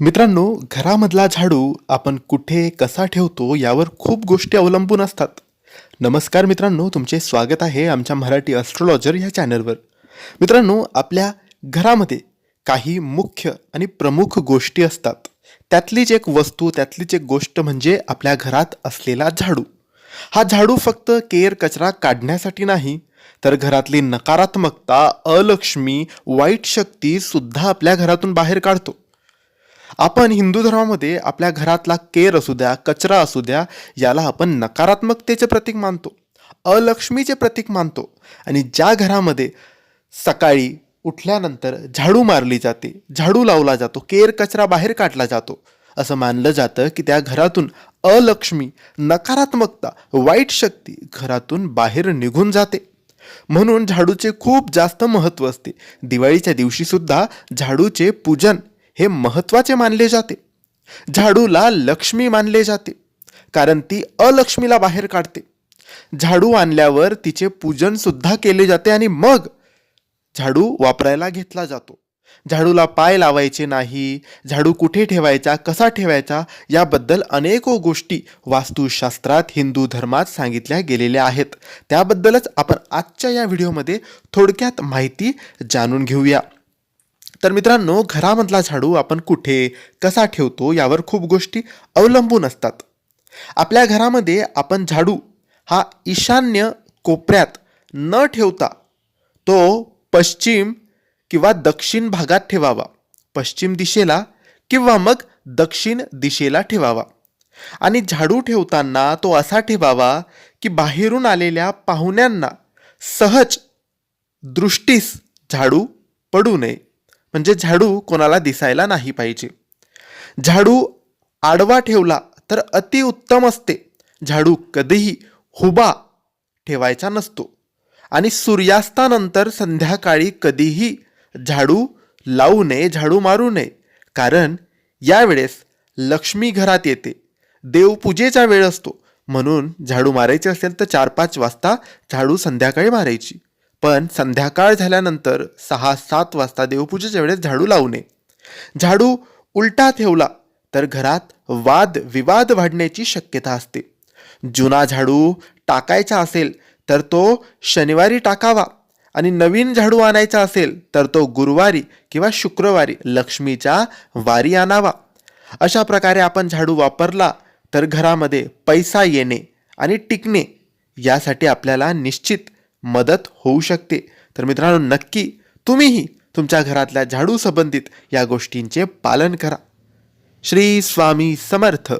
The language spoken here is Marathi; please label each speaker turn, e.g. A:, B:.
A: मित्रांनो घरामधला झाडू आपण कुठे कसा ठेवतो यावर खूप गोष्टी अवलंबून असतात. नमस्कार मित्रांनो तुमचे स्वागत आहे आमच्या मराठी ॲस्ट्रॉलॉजर ह्या चॅनलवर मित्रांनो आपल्या घरामध्ये काही मुख्य आणि प्रमुख गोष्टी असतात. त्यातलीच एक वस्तू त्यातलीच एक गोष्ट म्हणजे आपल्या घरात असलेला झाडू. हा झाडू फक्त केर कचरा काढण्यासाठी नाही तर घरातली नकारात्मकता अलक्ष्मी वाईट शक्ती सुद्धा आपल्या घरातून बाहेर काढतो. आपण हिंदू धर्मामध्ये आपल्या घरातला केर असू द्या कचरा असू द्या याला आपण नकारात्मकतेचे प्रतीक मानतो अलक्ष्मीचे प्रतीक मानतो आणि ज्या घरामध्ये सकाळी उठल्यानंतर झाडू मारली जाते झाडू लावला जातो केर कचरा बाहेर काढला जातो असं मानलं जातं की त्या घरातून अलक्ष्मी नकारात्मकता वाईट शक्ती घरातून बाहेर निघून जाते. म्हणून झाडूचे खूप जास्त महत्त्व असते. दिवाळीच्या दिवशीसुद्धा झाडूचे पूजन हे महत्त्वाचे मानले जाते. झाडूला लक्ष्मी मानले जाते कारण ती अलक्ष्मीला बाहेर काढते. झाडू आणल्यावर तिचे पूजनसुद्धा केले जाते आणि मग झाडू वापरायला घेतला जातो. झाडूला पाय लावायचे नाही झाडू कुठे ठेवायचा कसा ठेवायचा याबद्दल अनेको गोष्टी वास्तुशास्त्रात हिंदू धर्मात सांगितल्या गेलेल्या आहेत. त्याबद्दलच आपण आजच्या या व्हिडिओमध्ये थोडक्यात माहिती जाणून घेऊया. तर मित्रांनो घरामधला झाडू आपण कुठे कसा ठेवतो यावर खूप गोष्टी अवलंबून असतात. आपल्या घरामध्ये आपण झाडू हा ईशान्य कोपऱ्यात न ठेवता तो पश्चिम किंवा दक्षिण भागात ठेवावा. पश्चिम दिशेला किंवा मग दक्षिण दिशेला ठेवावा. आणि झाडू ठेवताना तो असा ठेवावा की बाहेरून आलेल्या पाहुण्यांना सहज दृष्टीस झाडू पडू नये. म्हणजे झाडू कोणाला दिसायला नाही पाहिजे. झाडू आडवा ठेवला तर अतिउत्तम असते. झाडू कधीही हुबा ठेवायचा नसतो. आणि सूर्यास्तानंतर संध्याकाळी कधीही झाडू लावू नये झाडू मारू नये. कारण यावेळेस लक्ष्मी घरात येते. देवपूजेचा वेळ असतो. म्हणून झाडू मारायचे असेल तर चार पाच वाजता झाडू संध्याकाळी मारायची. पण संध्याकाळ झाल्यानंतर सहा सात वाजता देवपूजेच्या वेळेस झाडू लावू नये. झाडू उलटा ठेवला तर घरात वाद विवाद वाढण्याची शक्यता असते. जुना झाडू टाकायचा असेल तर तो शनिवारी टाकावा आणि नवीन झाडू आणायचा असेल तर तो गुरुवारी किंवा शुक्रवारी लक्ष्मीच्या वारी आणावा. अशा प्रकारे आपण झाडू वापरला तर घरामध्ये पैसा येणे आणि टिकणे यासाठी आपल्याला निश्चित मदत होऊ शकते. तर मित्रांनो नक्की तुम्हीही तुमच्या घरातल्या झाडू संबंधित या गोष्टींचे पालन करा. श्री स्वामी समर्थ.